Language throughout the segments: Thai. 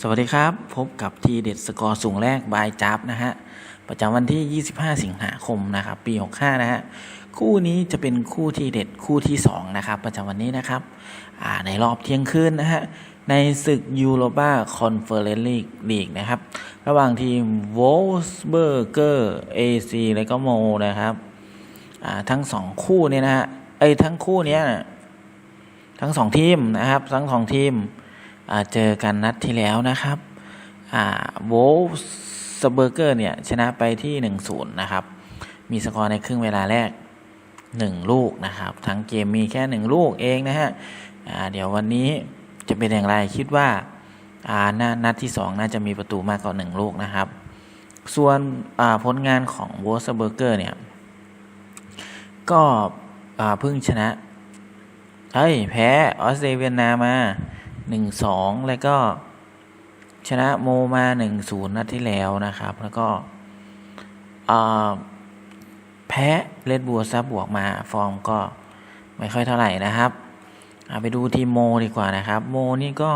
สวัสดีครับ พบกับทีเด็ดสกอร์สูงแรกบายจับนะฮะ ประจำวันที่ 25 สิงหาคมนะครับ ปี 65 นะฮะ คู่นี้จะเป็นคู่ที่เด็ดคู่ที่ 2 นะครับ ประจำวันนี้นะครับในรอบเที่ยงคืนนะฮะ ในศึกยูโรปาคอนเฟอเรนซ์ลีกนะครับ ระหว่างทีมโวลส์เบอร์เกอร์เอซีและก็โมนะครับทั้งสองคู่เนี่ยนะฮะไอ้ทั้งคู่เนี้ยทั้งสองทีมนะครับ ทั้งสองทีม เจอกันนัดที่แล้วนะครับโวลสเบอร์เกอร์เนี่ย ชนะไปที่ 1-0 นะครับ มีสกอร์ในครึ่งเวลาแรก 1 ลูกนะครับ ทั้งเกมมีแค่ 1 ลูกเองนะฮะเดี๋ยววันนี้จะเป็นอย่างไรคิดว่าานนัดที่ 2 น่าจะมีประตูมากกว่า 1 ลูกนะครับ ส่วนผลงานของโวลสเบอร์เกอร์เนี่ย ก็เพิ่งชนะเฮ้ยแพ้ออสเตรเลียนามา หนึ่งสองแล้วก็ชนะโมมาหนึ่งศูนย์นัดที่แล้วนะครับ แล้วก็แพ้เลดบัวซับบวกมาฟอร์มก็ไม่ค่อยเท่าไหร่นะครับไปดูทีมโมดีกว่านะครับ โมนี่ก็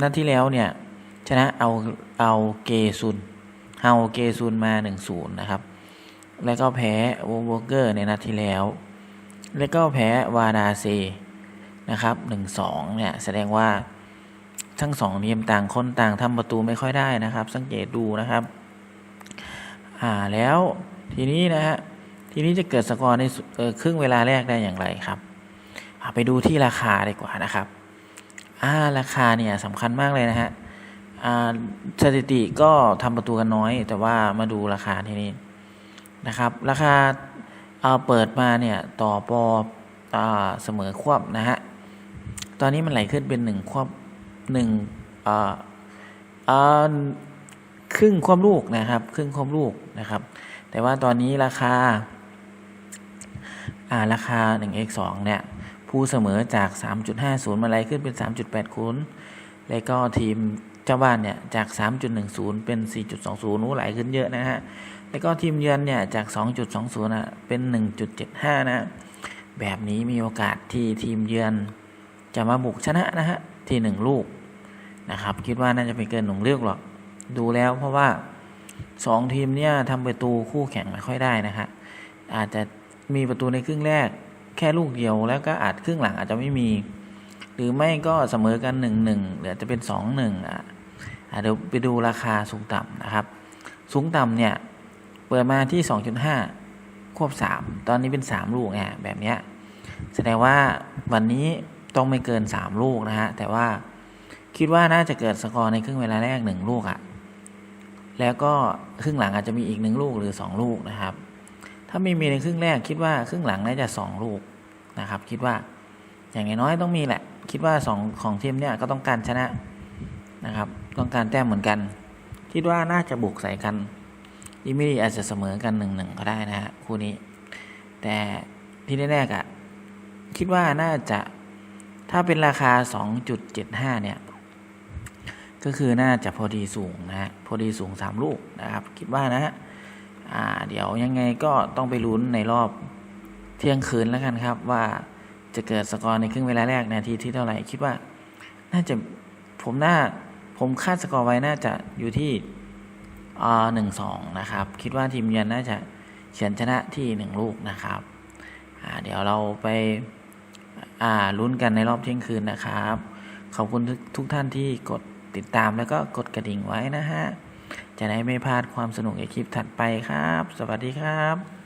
นัดที่แล้วเนี่ย ชนะเอาเอาเกซุนเฮาเกซุนมาหนึ่งศูนย์นะครับ แล้วก็แพ้วอลเกอร์ในนัดที่แล้ว แล้วก็แพ้วาดาเซ นะครับหนึ่งสองเนี่ยแสดงว่าทั้งสองทีมต่างคนต่างทำประตูไม่ค่อยได้นะครับ สังเกตดูนะครับ อ่าแล้วทีนี้นะฮะทีนี้จะเกิดสกอร์ในครึ่งเวลาแรกได้อย่างไรครับไปดูที่ราคาดีกว่านะครับอ่าราคาเนี่ยสำคัญมากเลยนะฮะอ่าสถิติก็ทำประตูกันน้อย แต่ว่ามาดูราคาทีนี้นะครับ ราคาเอาเปิดมาเนี่ยต่อปอเสมอควบนะฮะ ตอนนี้มันไหลขึ้นเป็นหนึ่งควบหนึ่งครึ่งควบลูกนะครับ ครึ่งควบลูกนะครับ แต่ว่าตอนนี้ราคาอ่าราคา 1x2 เนี่ยผู้เสมอจาก 3.50 มาไหลขึ้นเป็น 3.8คูณแล้วก็ทีมเจ้าบ้านเนี่ยจาก 3.10 เป็น 4.20นู้ไหลขึ้นเยอะนะฮะ แล้วก็ทีมเยือนเนี่ยจาก 2.20อะเป็น 1.75 นะ แบบนี้มีโอกาสที่ทีมเยือน จะมาบุกชนะนะฮะที่หนึ่งลูกนะครับคิดว่าน่าจะไปเกินหนึ่งเลือกหรอก ดูแล้วเพราะว่าสองทีมเนี่ยทำประตูคู่แข่งไม่ค่อยได้นะฮะอาจจะมีประตูในครึ่งแรก แค่ลูกเดียวแล้วก็อาจครึ่งหลังอาจจะไม่มี หรือไม่ก็เสมอกันหนึ่งหนึ่งหรือจะเป็นสองหนึ่งอะเดี๋ยวไปดูราคาสูงต่ำนะครับ สูงต่ำเนี่ยเปิดมาที่สองจุดห้าควบสามตอนนี้เป็นสามลูกไงแบบเนี้ยแสดงว่าวันนี้ ต้องไม่เกินสามลูกนะฮะ แต่ว่าคิดว่าน่าจะเกิดสกอร์ในครึ่งเวลาแรกหนึ่งลูกอะ่ะ แล้วก็ครึ่งหลังอาจจะมีอีกหนึ่งลูกหรือสองลูกนะครับ ถ้าไม่มีในครึ่งแรกคิดว่าครึ่งหลังน่าจะสองลูกนะครับ คิดว่าอย่างน้อยต้องมีแหละ คิดว่าสองของทีมเนี่ยก็ต้องการชนะนะครับ ต้องการแต้มเหมือนกัน คิดว่าน่าจะบุกใส่กันอีมิดีอาจจะเสมอกันหนึ่งหนึ่งก็ได้นะฮะคู่นี้ แต่ที่แน่ๆอะคิดว่าน่าจะ ถ้าเป็นราคา 2.75 เนี่ย ก็คือน่าจะพอดีสูงนะฮะ พอดีสูง 3 ลูกนะครับ คิดว่านะฮะเดี๋ยวยังไงก็ต้องไปลุ้นในรอบเที่ยงคืนแล้วกันครับ ว่าจะเกิดสกอร์ในครึ่งเวลาแรกนาทีที่เท่าไหร่ คิดว่าน่าจะผมน่าผมคาดสกอร์ไว้น่าจะอยู่ที่หนึ่งสองนะครับ คิดว่าทีมเยือนน่าจะเฉียนชนะที่หนึ่งลูกนะครับเดี๋ยวเราไป อ่าลุ้นกันในรอบเที่ยงคืนนะครับ ขอบคุณทุกท่านที่กดติดตามแล้วก็กดกระดิ่งไว้นะฮะ จะได้ไม่พลาดความสนุกในคลิปถัดไปครับ สวัสดีครับ